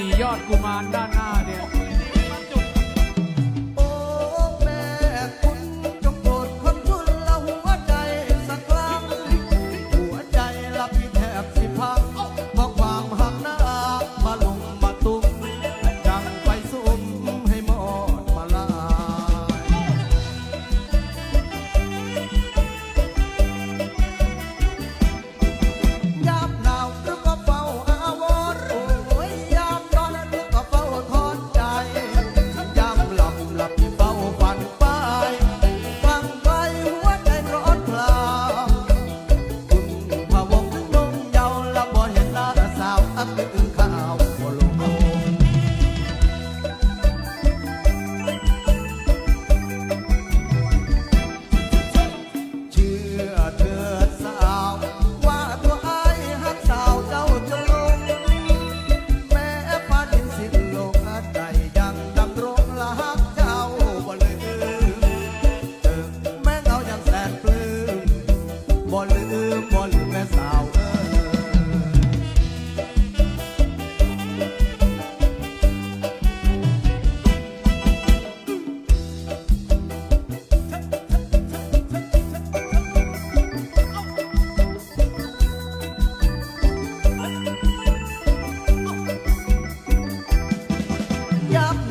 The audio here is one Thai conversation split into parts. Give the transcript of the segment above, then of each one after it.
ี่ยอดกุมารด้านหน้า Yeah.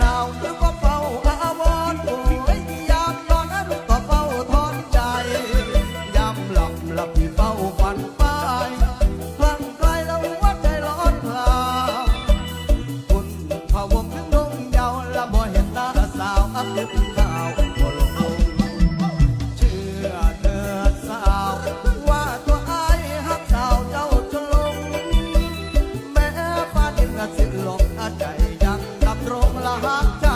heart.